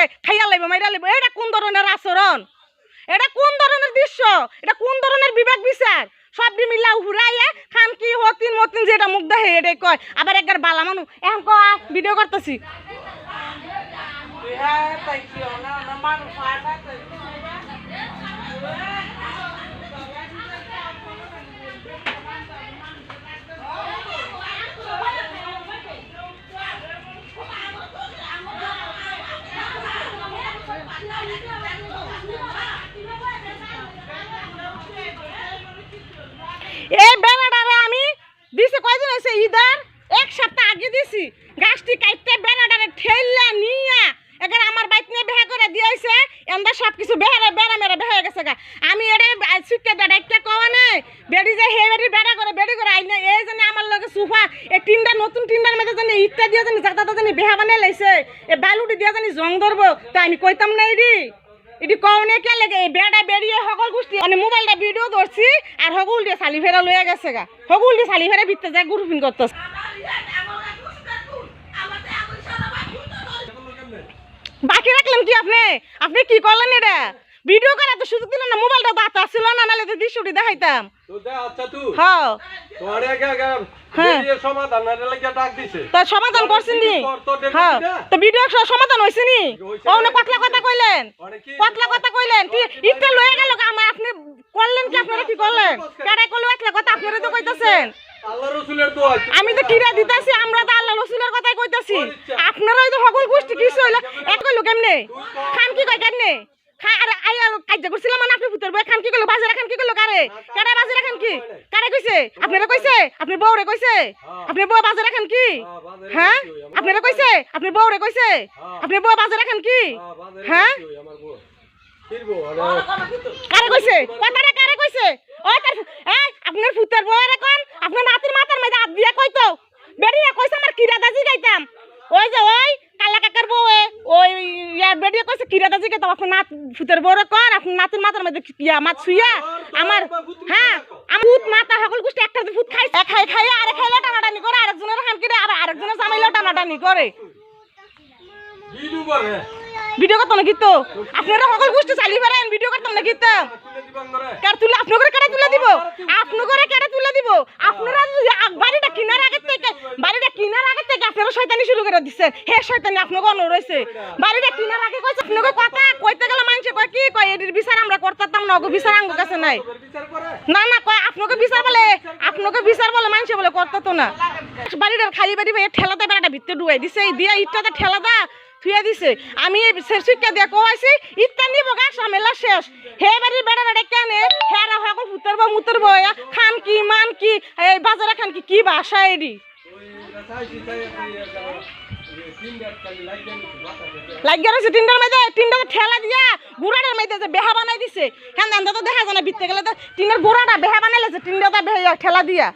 যে খাইয়া লাইব, মাইরা লাইব, এটা কোন ধরনের আচরণ? এটা কোন ধরনের দৃশ্য? এটা কোন ধরনের বিবেক বিচার? সব দি মিলা হুরাইয়া খান কি হতিন মতিন যেটা মুখ দেখে এটাই কয়। আবার একবার বালা মানু, এখন কয় ভিডিও করতেছি। এই বেড়াটারে আমি দিছে কয়দিন হয়েছে ঈদের? এক সপ্তাহ আগে দিছি। গাছটি কাটতে বেড়াটারে ঠেললা নিয়া। এখানে আমার বাইক নিয়ে বেহা করে দিয়েছে এন্দা সব কিছু বেহারে বেড়া মেরে বেহা গেছে গা। আমি এটা শিখতে দেয় একটা কওয়া নেই। বেড়ি যে হে বেড়ি বেড়া করে, বেড়ি করে আইনে। এই জানি আমার লগে সুফা। এই তিনটা নতুন তিনটার মধ্যে ইটটা দিয়ে জানি যাতা জানি বেহা বানিয়ে লাইছে। এ বালুটি দিয়ে জানি জং ধরবো, তা আমি কইতাম না এডি। এটি কওনে কে লাগে, এই বেড়া বেরিয়ে সকল গোষ্ঠী মানে মোবাইলটা ভিডিও ধরছি, আর হগুল দিয়ে শালি ফেরা লয়ে গেছে গা। হগুল দিয়ে শালি ফেরা ভিতরে যায় গ্রুপিং করতেছে। বাকি রাখলেন কি আপনি? আপনি কি করলেন এটা? ভিডিও করার তো সুযোগ দিলেন না মোবাইলটা দাঁত আসছিল না নাহলে তো দৃশ্যটি দেখাইতাম। আচ্ছা তুই। হ্যাঁ। হ্যাঁ। সমাধান না লাগিয়ে ডাক দিছে? তো সমাধান করছেন নি? তো ভিডিও সমাধান হয়েছে নি? হইছে ও না না। কতলা কথা কইলেন। কতলা কথা কইলেন। ইটা লয়ে গেল আমার আপনি করলেন কি আপনারা কি করলেন? কেডাই কইলো একলা কথা আপনারা তো কইতাছেন। আল্লাহ রসুলের দোয়া। আমি তো কিরা দিতাছি আমরা তো আল্লাহ রসুলের কথাই কইতাছি আপনারা ওই তো সকল গোষ্ঠী কিছু হইল এক কইলো কেমনে খান কি কয় কেমনে খা আইয়া কাজ করছিলাম মানে আপনি ভূতের বই খান কি কইলো বাজারে খান কি কইলো কারে? কারে? বাজারে খান কি? কারে কইছে? আপনারা কইছে? আপনি বউরে কইছে? আপনি বউ বাজারে খান কি? হ্যাঁ আপনারা কইছে? আপনি বউরে কইছে? আপনি বউ বাজারে খান কি? হ্যাঁ আমার বউ? ফিরবো আরে। কারে কইছে? কথাটা কারে কইছে? ও তার এই আপনার ফুতের বউরে কোন আপনার নাতির মাথার মধ্যে হাত দিয়া কইতো। বেরিয়ে কইছে আমার কিরা দাজি গাইতাম। ওই যে ওই কালা কাকার বউ ওই ইয়ার কইছে কিরা দাজি গাইতাম আপনার নাত ফুতের আপনার নাতির মাথার মধ্যে ইয়া মাছ ছুইয়া আমার হ্যাঁ আমার মাথা সকল গোষ্ঠী একটা ভূত খাই খাই খাই আরে খাইলে টানাটানি করে আরেকজনের হান কিরে আর আরেকজনের জামাইলেও টানাটানি করে। ভিডিও করে ভিডিও করতাম না কিন্তু আপনারা সকল গোষ্ঠী চালিয়ে বেড়ান ভিডিও করতাম না তুলে দিবাং করে কার তুলে আপনার কেটে তুলে দিব আপনার কেটে তুলে দিব আপনারা যদি আগ- বাড়িটা কিনার আগে থেকে বাড়িটা কিনার আগে থেকে আপনারা শয়তানি শুরু করে দিচ্ছেন হে শয়তানি, আপনাকে অন্য রয়েছে বাড়িটা কিনার আগে কইছে, আপনাকে কথা কইতে গেলে মানুষে কয়, কি কয় এটির বিচার আমরা করতাম না বিচার আঙ্গ কাছে নাই। না না, কয়, আপনাকে বিচার বলে, আপনাকে বিচার বলে মানুষে বলে করতো না। বাড়িটার খালি বাড়ি ভাই ঠেলাতে বেড়াটা ভিতরে ডুবাই দিছে। এই দিয়া ইটটাতে ঠেলাদা থুয়ে দিছে। আমি এই শিক্ষা দিয়া কোয়াইছি ইটটা নিব গা সামেলা শেষ। হে বাড়ির বেড়াটা কেনে হেরা সকল ফুতর বা মুতর বয়া খান কি, মান কি, এই বাজারে খান কি কি ভাষা এডি? লাগিয়ে রয়েছে তিনটার মধ্যে তিনটাতে ঠেলা দিয়া গুড়াটার যে বেহা বানাই দিছে। হ্যাঁ তো দেখা যায় না, বিত্তে গেলে তো টিনের গোড়াটা বেহা বানাইলেছে তিনটাতে বেহা ঠেলা দিয়া।